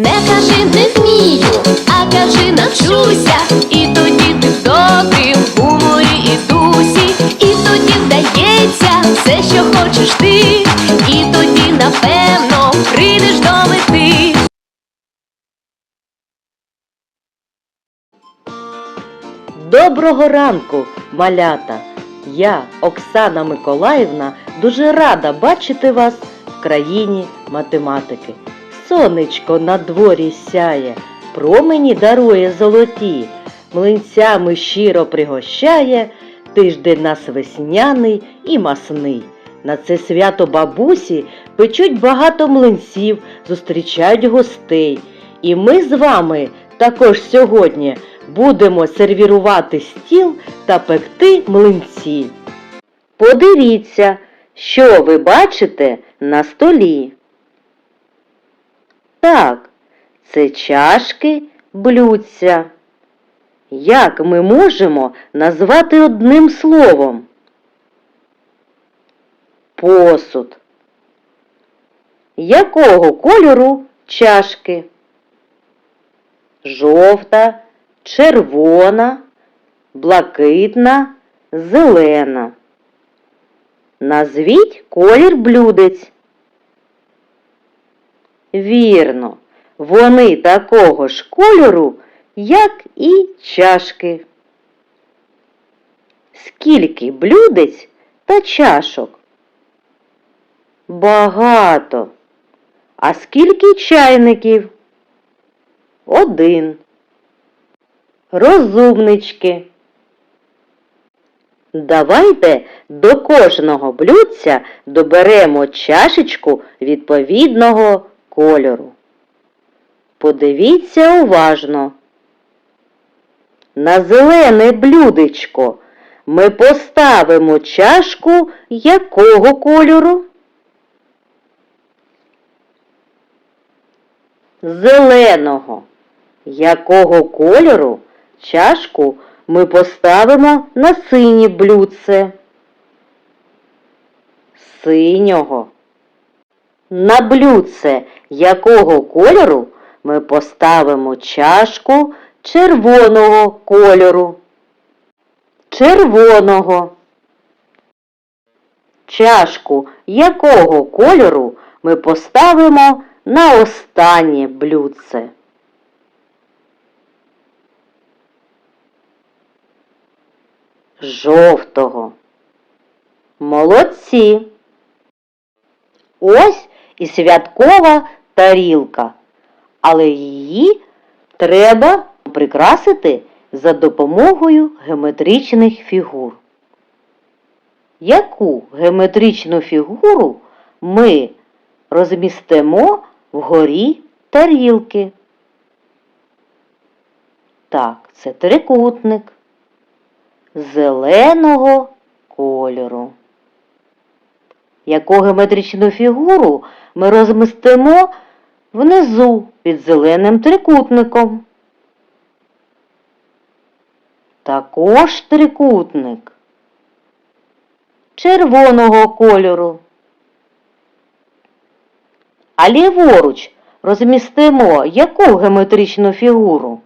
Не кажи не вмію, а кажи навчуся. І тоді ти в добрім гуморі і дусі, і тоді вдається все, що хочеш ти, і тоді, напевно, прийдеш до мети. Доброго ранку, малята! Я, Оксана Миколаївна, дуже рада бачити вас в країні математики. Сонечко на дворі сяє, промені дарує золоті, млинцями щиро пригощає, тиждень нас весняний і масний. На це свято бабусі печуть багато млинців, зустрічають гостей. І ми з вами також сьогодні будемо сервірувати стіл та пекти млинці. Подивіться, що ви бачите на столі. Так, це чашки, блюдця. Як ми можемо назвати одним словом? Посуд. Якого кольору чашки? Жовта, червона, блакитна, зелена. Назвіть колір блюдець. Вірно, вони такого ж кольору, як і чашки. Скільки блюдець та чашок? Багато. А скільки чайників? Один. Розумнички. Давайте до кожного блюдця доберемо чашечку відповідного кольору. Подивіться уважно. На зелене блюдечко ми поставимо чашку якого кольору? Зеленого. Якого кольору чашку ми поставимо на синє блюдце? Синього. На блюдце якого кольору ми поставимо чашку червоного кольору? Червоного. Чашку якого кольору ми поставимо на останнє блюдце? Жовтого. Молодці. Ось і святкова тарілка, але її треба прикрасити за допомогою геометричних фігур. Яку геометричну фігуру ми розмістимо вгорі тарілки? Так, це трикутник зеленого кольору. Яку геометричну фігуру ми розмістимо внизу під зеленим трикутником? Також трикутник червоного кольору. А ліворуч розмістимо яку геометричну фігуру?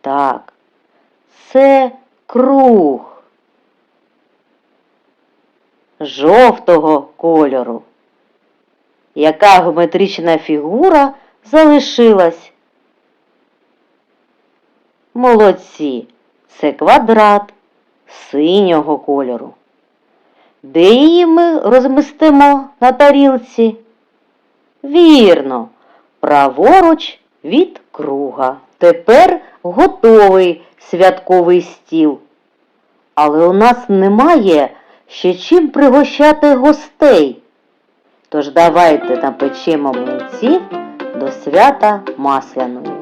Так, це круг жовтого кольору. Яка геометрична фігура залишилась? Молодці, це квадрат синього кольору. Де її ми розмістимо на тарілці? Вірно, праворуч від круга. Тепер готовий святковий стіл. Але у нас немає ще чим пригощати гостей. Тож давайте напечемо млинців до свята масляної.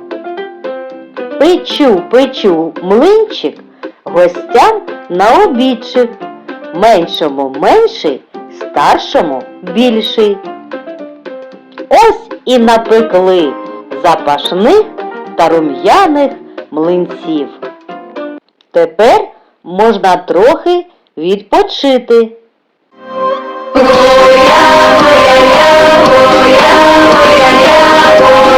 Печу, печу млинчик гостям на обідчик. Меншому менший, старшому більший. Ось і напекли запашних та рум'яних млинців. Тепер можна трохи відпочити. Боя, боя, боя, боя, боя, боя.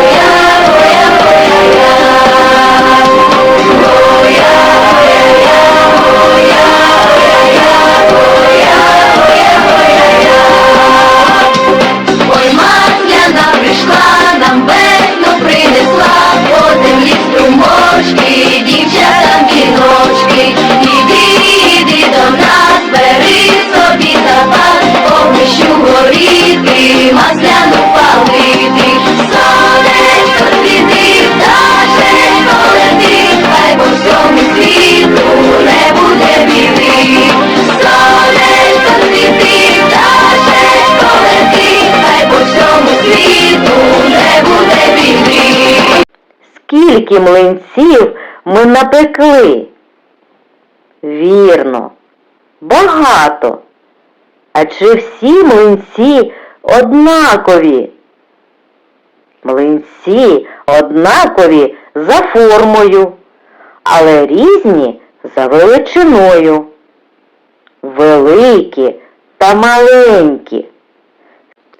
Скільки млинців ми напекли? Вірно, багато. А чи всі млинці однакові? Млинці однакові за формою, але різні за величиною. Великі та маленькі.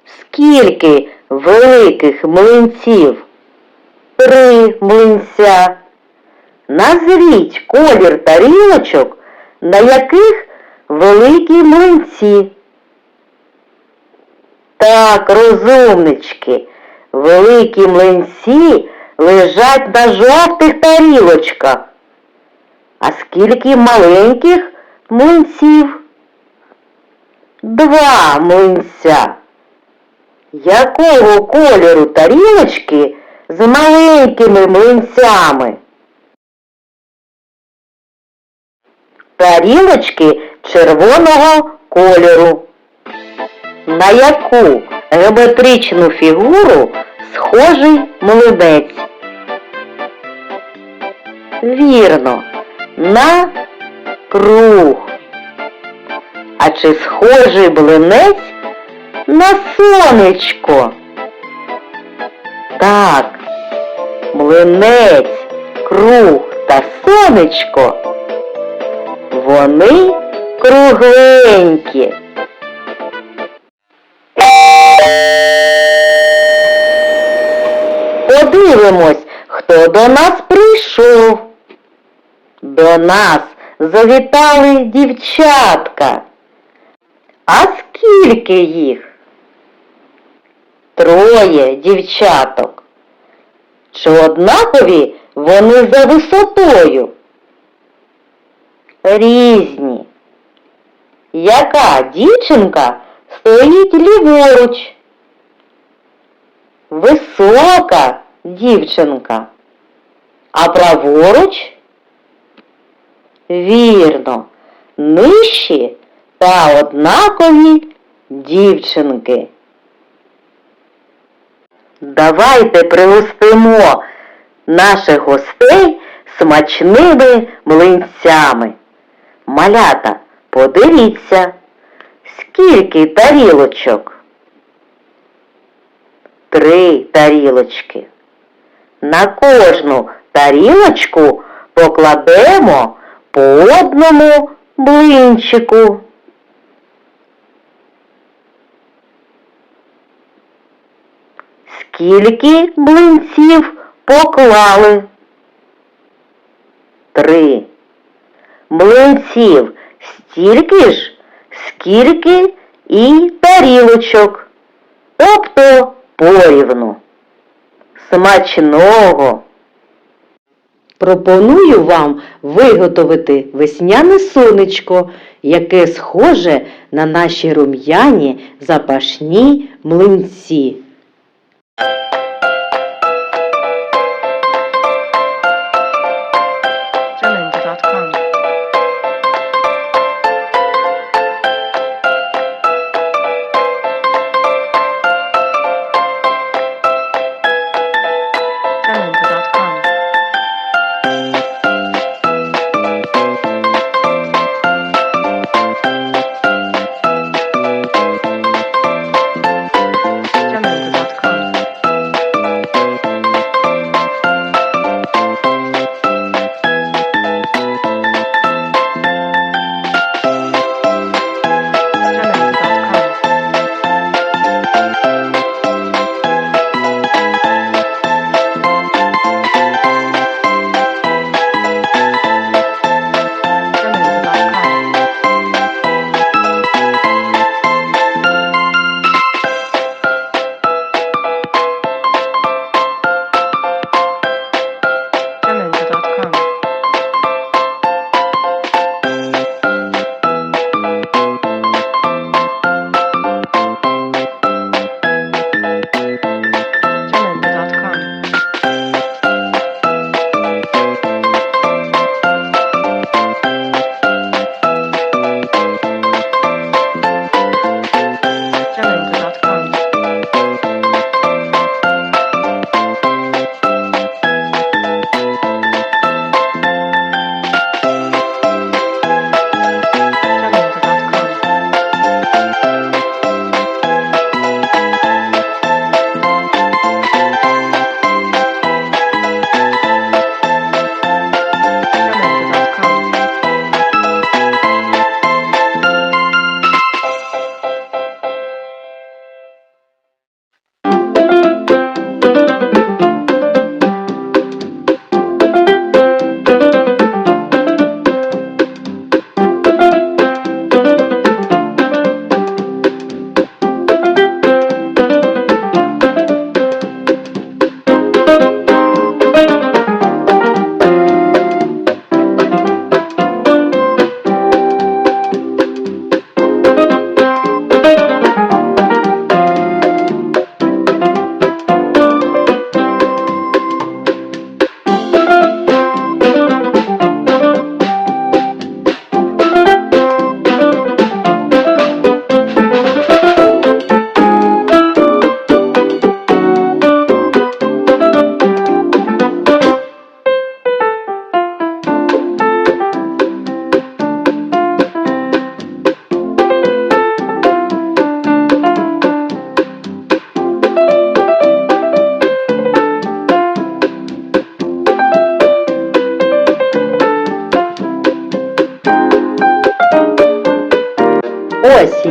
Скільки великих млинців? Три млинця. Назвіть колір тарілочок, на яких великі млинці. Так, розумнички, великі млинці лежать на жовтих тарілочках. А скільки маленьких млинців? Два млинця. Якого кольору тарілочки з маленькими млинцями? Тарілочки червоного кольору. На яку геометричну фігуру схожий млинець? Вірно, на круг. А чи схожий млинець на сонечко? Так, млинець, круг та сонечко. Вони кругленькі. Подивимось, хто до нас прийшов. До нас завітали дівчатка. А скільки їх? Троє дівчаток. Чи однакові вони за висотою? Різні. Яка дівчинка стоїть ліворуч? Висока дівчинка. А праворуч? Вірно, нижчі та однакові дівчинки. Давайте пригостимо наших гостей смачними млинцями. Малята, подивіться, скільки тарілочок? Три тарілочки. На кожну тарілочку покладемо по одному блинчику. Скільки блинців поклали? Три. Млинців стільки ж, скільки і тарілочок. Тобто порівну. Смачного! Пропоную вам виготовити весняне сонечко, яке схоже на наші рум'яні запашні млинці.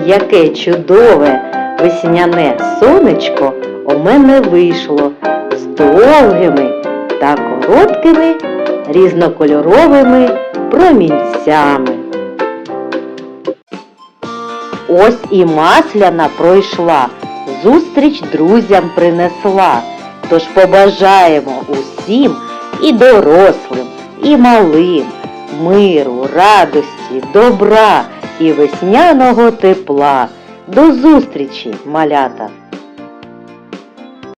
Яке чудове весняне сонечко у мене вийшло з довгими та короткими різнокольоровими промінцями. Ось і масляна пройшла, зустріч друзям принесла. Тож побажаємо усім і дорослим, і малим миру, радості, добра і весняного тепла. До зустрічі, малята!